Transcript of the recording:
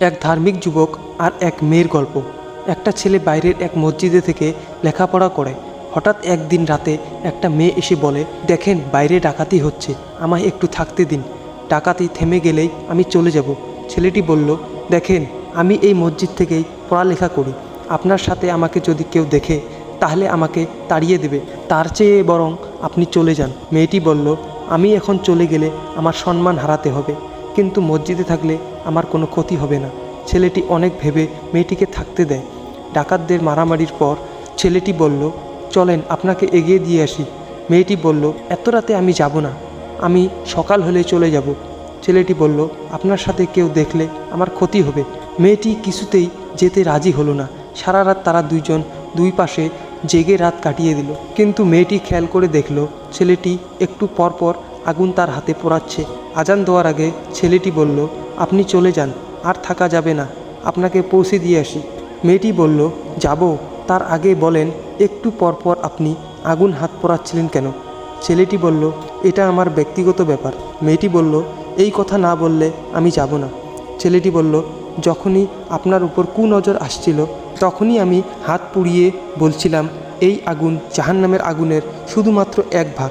এক ধার্মিক যুবক আর এক মেয়ের গল্প। একটা ছেলে বাইরের এক মসজিদে থেকে লেখাপড়া করে। হঠাৎ একদিন রাতে একটা মেয়ে এসে বলে, দেখেন, বাইরে ডাকাতি হচ্ছে, আমায় একটু থাকতে দিন। ডাকাতি থেমে গেলেই আমি চলে যাব। ছেলেটি বলল, দেখেন, আমি এই মসজিদ থেকেই পড়ালেখা করি। আপনার সাথে আমাকে যদি কেউ দেখে, তাহলে আমাকে তাড়িয়ে দেবে। তার চেয়ে বরং আপনি চলে যান। মেয়েটি বলল, আমি এখন চলে গেলে আমার সম্মান হারাতে হবে। কিন্তু মসজিদে থাকলে আমার কোনো ক্ষতি হবে না। ছেলেটি অনেক ভেবে মেয়েটিকে থাকতে দেয়। ডাকাতদের মারামারির পর ছেলেটি বলল, চলেন, আপনাকে এগিয়ে দিয়ে আসি। মেয়েটি বলল, এত রাতে আমি যাব না। আমি সকাল হলে চলে যাব। ছেলেটি বলল, আপনার সাথে কেউ দেখলে আমার ক্ষতি হবে। মেয়েটি কিছুতেই যেতে রাজি হলো না। সারা রাত তারা দুইজন দুই পাশে জেগে রাত কাটিয়ে দিল। কিন্তু মেয়েটি খেয়াল করে দেখল, ছেলেটি একটু পরপর আগুন তার হাতে পোড়াচ্ছে। আজান দেওয়ার আগে ছেলেটি বলল, আপনি চলে যান, আর থাকা যাবে না, আপনাকে পৌঁছে দিয়ে আসি। মেয়েটি বলল, যাব। তার আগে বলেন, একটু পরপর আপনি আগুন হাত পোড়াচ্ছিলেন কেন? ছেলেটি বলল, এটা আমার ব্যক্তিগত ব্যাপার। মেয়েটি বলল, এই কথা না বললে আমি যাব না। ছেলেটি বলল, যখনই আপনার উপর কুনজর আসছিল, তখনই আমি হাত পুড়িয়ে বলছিলাম, এই আগুন জাহান্নামের আগুনের শুধুমাত্র এক ভাগ